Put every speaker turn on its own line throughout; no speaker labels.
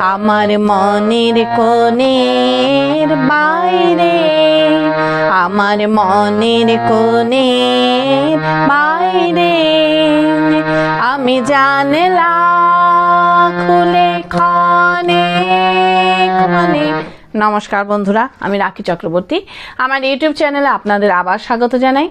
আমার মনের কোণের বাইরে, আমার মনের কোণের বাইরে। আমি জানলা খুলে ক্ষণে ক্ষণে। নমস্কার বন্ধুরা, আমি রাখি চক্রবর্তী। আমার ইউটিউব চ্যানেলে আপনাদের আবার স্বাগত জানাই।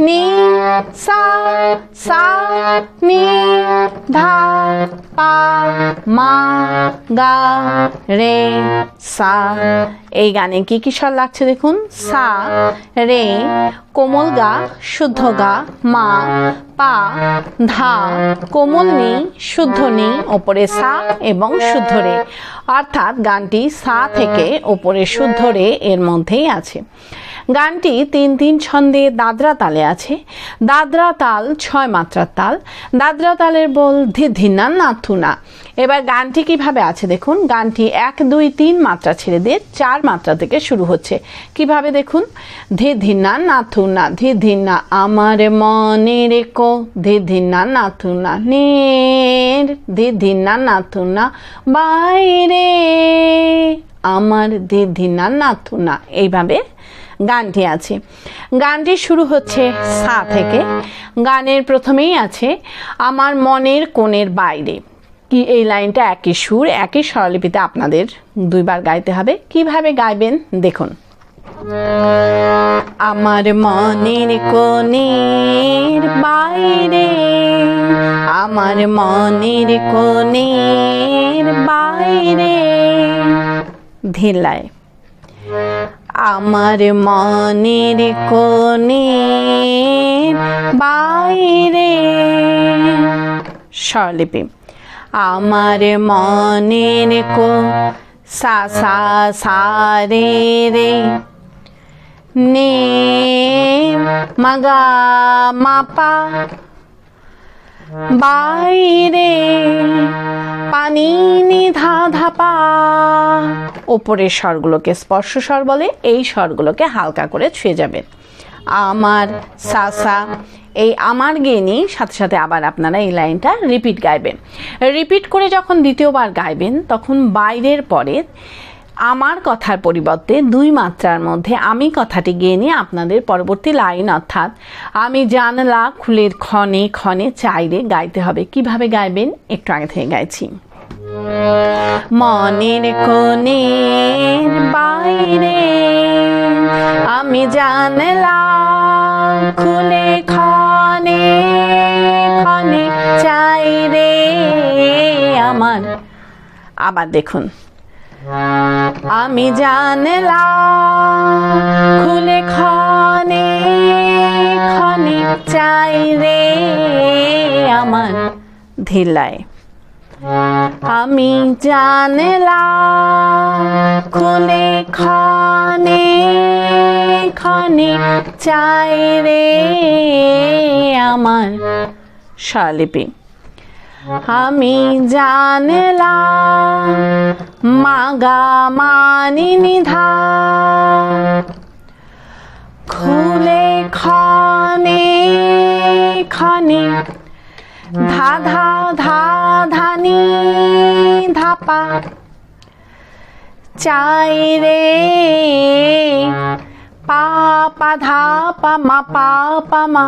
নি, সা সা, নি, ধা, পা, মা, গা, রে, সা। এই গানে কি কি স্বর লাগছে দেখুন? সা, রে, কোমল গা, শুদ্ধ গা, মা, পা, ধা, কোমল নি, শুদ্ধ নি, ওপরে সা এবং শুদ্ধ রে। অর্থাৎ গানটি সা থেকে ওপরে শুদ্ধ রে এর মধ্যেই আছে। গানটি তিন তিন ছন্দে দাদরা তালে আছে। দাদরা তাল ছয় মাত্রার তাল। দাদরা তালের বল ধি ধিনা নাথুনা এবার গানটি কীভাবে আছে দেখুন। গানটি এক, দুই, তিন মাত্রা ছেড়ে দিয়ে চার মাত্রা থেকে শুরু হচ্ছে। কীভাবে দেখুন? ধি ধিনা নাথুনা ধি ধিনা আমার মনে রেখো ধি ধিনা নাথুনা নের ধি ধিনা নাথুনা বাইরে আমার ধিনা নাথুনা এইভাবে গানটি আছে। গানটি শুরু হচ্ছে সা থেকে। গানের প্রথমেই আছে, আমার মনের কোণের বাইরে। কি এই লাইনটা একই সুর, একই স্বরলিপিতে আপনাদের দুইবার গাইতে হবে। কীভাবে গাইবেন দেখুন। আমার মনের কোণের বাইরে, আমার মনের কোণের বাইরে। ধেলায় আমার মনের কোণের বাইরে। স্বরলিপি। আমার মনের কো সা সা সা, রে রে। নে, মাগা, মাপা। বাইরে পানি নিধা ধাপা ওপরের স্বরগুলোকে স্পর্শ স্বর বলে, এই স্বরগুলোকে হালকা করে ছুঁয়ে যাবেন আমার, সাসা, এই আমার গেনি, সাথে সাথে আবার আপনারা এই লাইনটা রিপিট গাইবেন। রিপিট করে যখন দ্বিতীয়বার গাইবেন, তখন বাইরের পরে আমার কথার পরিবর্তে দুই মাত্রার মধ্যে আমি কথাটি গিয়ে নিয়ে আপনাদের পরবর্তী লাইন, অর্থাৎ আমি জানলা খুলের ক্ষণে ক্ষণে চাইরে গাইতে হবে। কীভাবে গাইবেন? একটু আগে থেকে গাইছি। মনের কোণের বাইরে আমি জানলা খুলে ক্ষণে চাই রে আমার। আবার দেখুন। আমি জানলা খুলে ক্ষণে ক্ষণে চাই রে আমার ধিলায় আমি জানলা খুলে ক্ষণে ক্ষণে চাই রে আমার শালিপি। আমি জানলাম মাগা মানি নিধা খুলে ক্ষণে ক্ষণে ধা ধা ধা ধানি ধাপা। চাই রে পা পা ধা পা মা। মা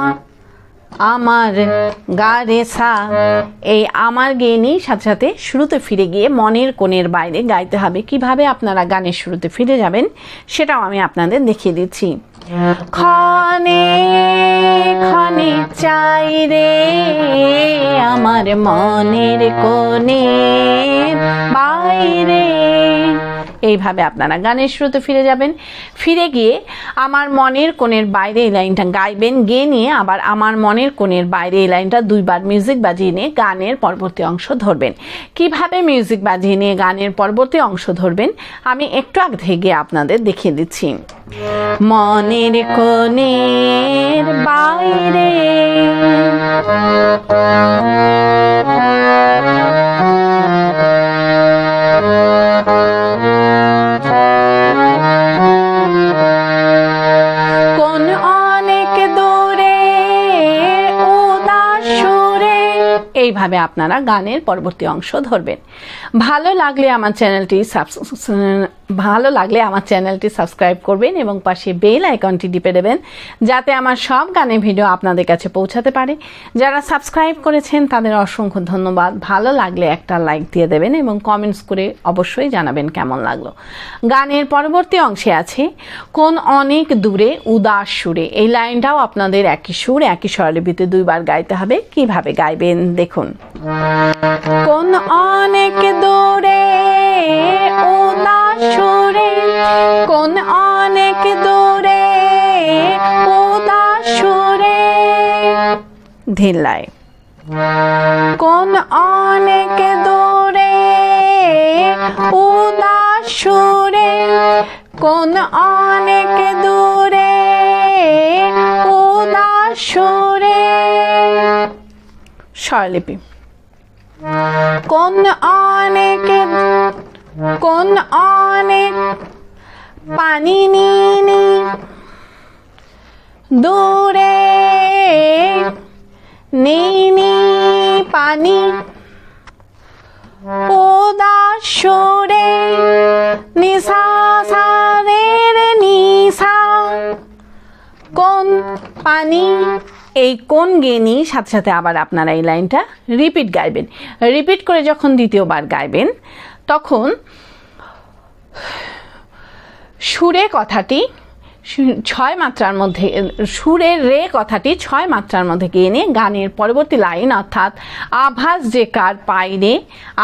আমার গা সা। এই আমার গেনি সাথে সাথে শুরুতে ফিরে গিয়ে মনের কোণের বাইরে গাইতে হবে। কীভাবে আপনারা গানের শুরুতে ফিরে যাবেন সেটাও আমি আপনাদের দেখিয়ে দিচ্ছি। ক্ষণে ক্ষণে চাই রে আমার মনের কোণের বাইরে এইভাবে আপনারা গানের শুরুতে ফিরে যাবেন। ফিরে গিয়ে আমার মনের কোণের বাইরে এই লাইনটা গাইবেন, গেয়ে নিয়ে আবার আমার মনের কোণের বাইরে এই লাইনটা দুইবার মিউজিক বাজিয়ে নিয়ে গানের পরবর্তী অংশ ধরবেন। কীভাবে মিউজিক বাজিয়ে নিয়ে গানের পরবর্তী অংশ ধরবেন, আমি একটু আগ থেকে আপনাদের দেখিয়ে দিচ্ছি। মনের কোণের বাইরে কোন এইভাবে আপনারা গানের পরবর্তী অংশ ধরবেন। ভালো লাগলে আমার চ্যানেলটি ভালো লাগলে আমার চ্যানেলটি সাবস্ক্রাইব করবেন এবং পাশে বেল আইকনটি টিপে দেবেন, যাতে আমার সব গানের ভিডিও আপনাদের কাছে পৌঁছাতে পারে। যারা সাবস্ক্রাইব করেছেন, তাদের অসংখ্য ধন্যবাদ। ভালো লাগলে একটা লাইক দিয়ে দেবেন এবং কমেন্টস করে অবশ্যই জানাবেন কেমন লাগল। গানের পরবর্তী অংশে আছে, কোন অনেক দূরে উদাস সুরে। এই লাইনটাও আপনাদের একই সুর, একই স্বরলিপিতে দুইবার গাইতে হবে। কীভাবে গাইবেন? দেখুন। কোন অনেক দূরে উদাস সুরে, কোন অনেক দূরে, উদাস সুরে। ধিল্লায় কোন অনেক দূরে, উদাস সুরে। কোন অনেক দূরে, উদাস সুরে। স্বরলিপি, কোন অনেক কোন অনেক পানি নিনি। দূরে নিনি পানি। উদাসরে নিশা, সারের নিশা। কোন পানি? এই কোন গেনি? সাথে সাথে আবার আপনারা এই লাইনটা রিপিট গাইবেন। রিপিট করে যখন দ্বিতীয়বার গাইবেন, তখন সুরে কথাটি ছয় মাত্রার মধ্যে সুরের রে কথাটি ছয় মাত্রার মধ্যে গিয়ে নিয়ে গানের পরবর্তী লাইন অর্থাৎ, আভাস যে কার পাইরে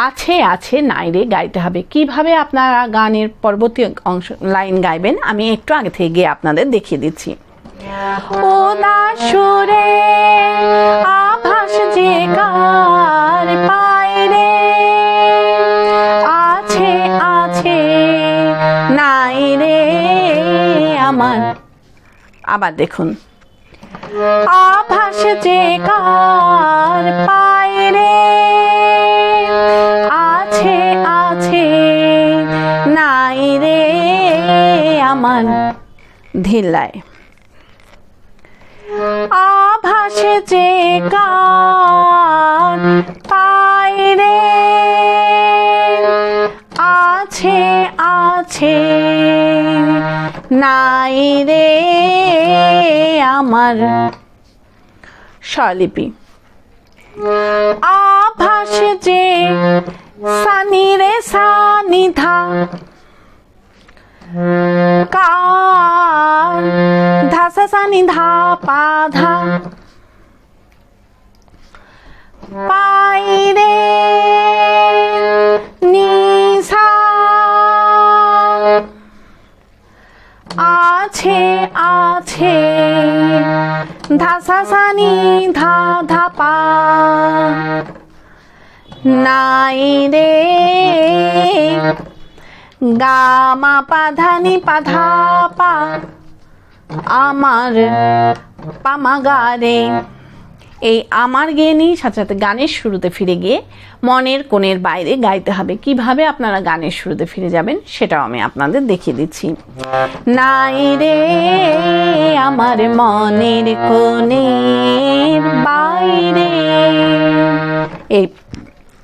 আছে আছে, নাই রে গাইতে হবে। কীভাবে আপনারা গানের পরবর্তী অংশ, লাইন গাইবেন? আমি একটু আগে থেকে গিয়ে আপনাদের দেখিয়ে দিচ্ছি। উদাসুরে আভাস যে কার পাইরে আবার দেখুন। আভাস যে কার পাইরে আছে আছে, নাই রে আমার ধিল্লায়। আভাসে যে কার পাইরে আছে আছে, নাই রে আমার স্বরলিপি আভাস যে সানি রে সানিধা কার ধাসা সানি ধা পা ধা। পাইরে নিসা আছে আছে। ধাসা সানি ধা ধাপা নাই রে। গা, মা, পা, ধা, নি, পা, ধা, পা। আমার পামা গারে এই আমার গেয়ে নিয়ে সাথে সাথে গানের শুরুতে ফিরে গিয়ে মনের কোণের বাইরে গাইতে হবে। কীভাবে আপনারা গানের শুরুতে ফিরে যাবেন সেটাও আমি আপনাদের দেখিয়ে দিচ্ছি। নাই রে, আমার মনের কোণে বাইরে। এই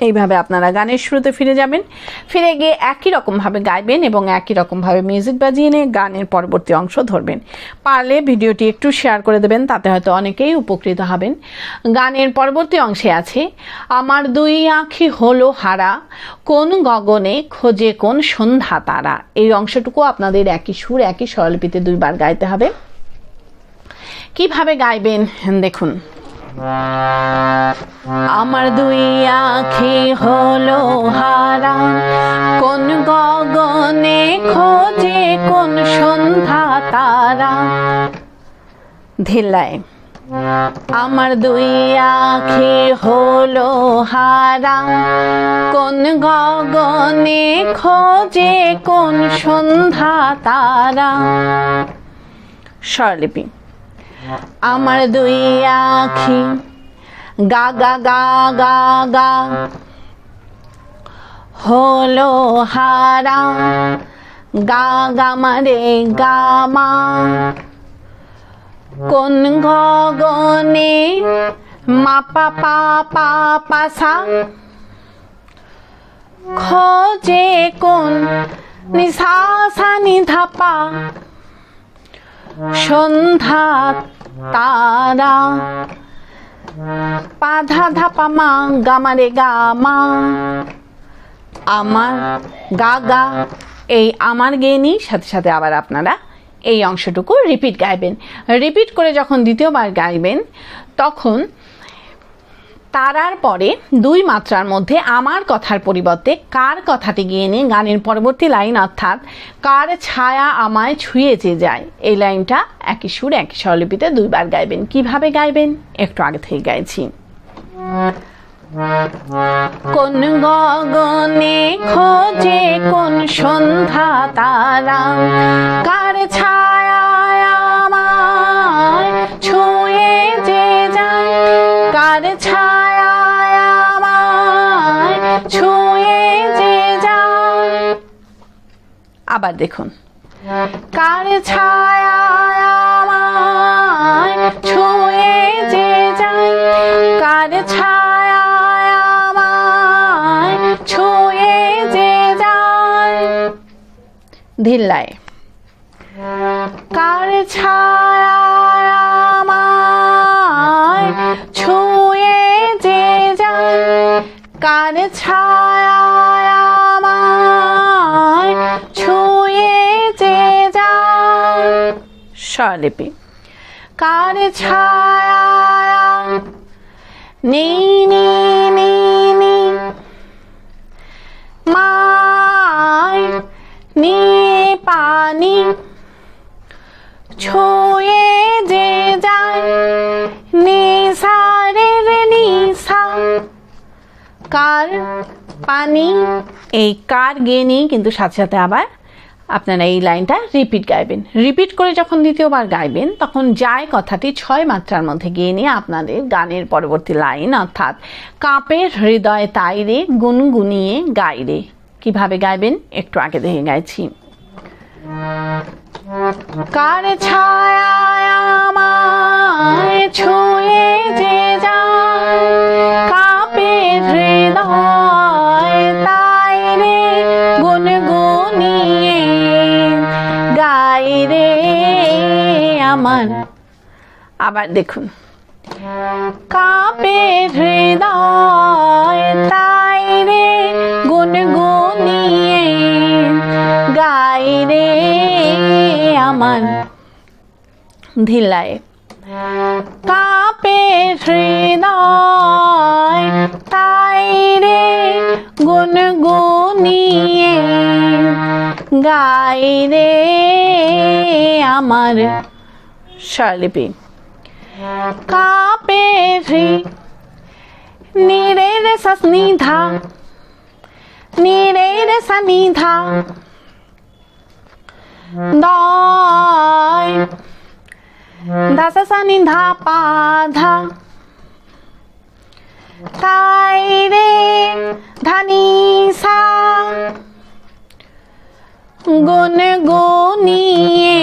এইভাবে আপনারা গানের শুরুতে ফিরে যাবেন। ফিরে গিয়ে একই রকমভাবে গাইবেন এবং একই রকমভাবে মিউজিক বাজিয়ে নিয়ে গানের পরবর্তী অংশ ধরবেন। পারলে ভিডিওটি একটু শেয়ার করে দেবেন, তাতে হয়তো অনেকেই উপকৃত হবেন। গানের পরবর্তী অংশে আছে, আমার দুই আঁখি হলো হারা, কোন গগনে খোঁজে কোন সন্ধ্যা তারা? এই অংশটুকু আপনাদের একই সুর, একই স্বরলিপিতে দুইবার গাইতে হবে। কীভাবে গাইবেন? দেখুন। আমার দুই আখি হলো হারা। কোন গগনে খোঁজে, কোন সন্ধ্যা তারা। ধিল্লায় আমার দুই আখি হলো হারা। কোন গগনে খোঁজে, কোন সন্ধ্যা তারা। স্বরলিপি আমার দুই আখি। গা গা গা গা গা। হলো হারা। গা গা মারে গা মা। কোন গগনে মা পা পা পা পা খোঁজে কোন নিসা সা নি ধা পা সন্ধ্যা তারা পাধা ধাপা মা গামারে গা মা আমার গা গা এই আমার গেনি, সাথে সাথে আবার আপনারা এই অংশটুকু রিপিট গাইবেন। রিপিট করে যখন দ্বিতীয়বার গাইবেন, তখন তারার পরে দুই মাত্রার মধ্যে আমার কথার পরিবর্তে কার কথাটি গিয়ে নিয়ে গানের পরবর্তী লাইন অর্থাৎ, কার ছায়া আমায় ছুঁয়ে ছুঁয়েছে যায়? এই লাইনটা একই সুর, একই স্বরলিপিতে দুইবার গাইবেন। কীভাবে গাইবেন? একটু আগে থেকে গাইছি। কোন গগনে খোঁজে কোন সন্ধ্যা তারা? কার ছায়া কার ছায়া ছুঁয়ে যে যায়। আবার দেখুন। কার ছায়া আমায় ছুঁয়ে যে কার ছায়া ছুঁয়ে কার ছায়া ছায়া যে যায়। স্বরলিপি। কার ছায়া নি নি নি নি। মায় পানি ছুঁয়ে কার পানি? এই কার গেয়ে নিয়ে কিন্তু সাথে সাথে আবার আপনারা এই লাইনটা রিপিট গাইবেন। রিপিট করে যখন দ্বিতীয়বার গাইবেন, তখন যায় কথাটি ছয় মাত্রার মধ্যে গিয়ে নিয়ে আপনাদের গানের পরবর্তী লাইন, অর্থাৎ কাপের হৃদয় তাইরে গুনগুনিয়ে গাইরে কীভাবে গাইবেন? একটু আগে দেখে গাইছি। কার ছায়া আমায় ছুঁয়ে যে যায় রে গাই আবার দেখুন। কাপে হৃদয় তাই রে গুনগুনিয়ে গাই রে আমার। ধিলায় কাপে হৃদয়, তাই রে গুনগুনিয়ে গাই রে আমার স্বরলিপি। কাপে নিরে রে সস্নিধা নিরে রে সনিধা, দয় দাস সানি ধা পা ধা তাই রে ধানি সা গুন গুনিয়ে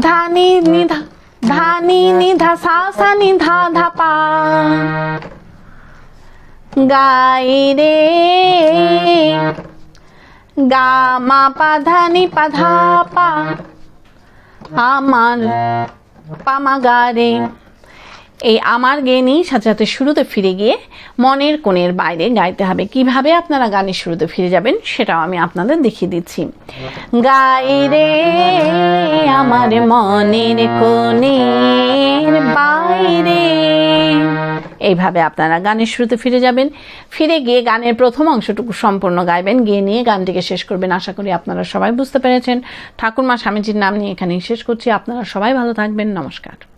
ধানি নিধা ধানি নিধা সা সা নিধা ধা পা গাই রে গা মা পা ধানি পা ধা পা আমার পামাগারে এই আমার গেনি সাথে সাথে শুরুতে ফিরে গিয়ে মনের কোণের বাইরে গাইতে হবে। কীভাবে আপনারা গানের শুরুতে ফিরে যাবেন সেটাও আমি আপনাদের দেখিয়ে দিচ্ছি। গাই রে আমার মনের কোণের বাইরে। এইভাবে আপনারা গানের শুরুতে ফিরে যাবেন। ফিরে গিয়ে গানের প্রথম অংশটুকু সম্পূর্ণ গাইবেন। গিয়ে নিয়ে গানটিকে শেষ করবেন। আশা করি আপনারা সবাই বুঝতে পেরেছেন। ঠাকুরমা স্বামীজির নাম নিয়ে এখানেই শেষ করছি। আপনারা সবাই ভালো থাকবেন। নমস্কার।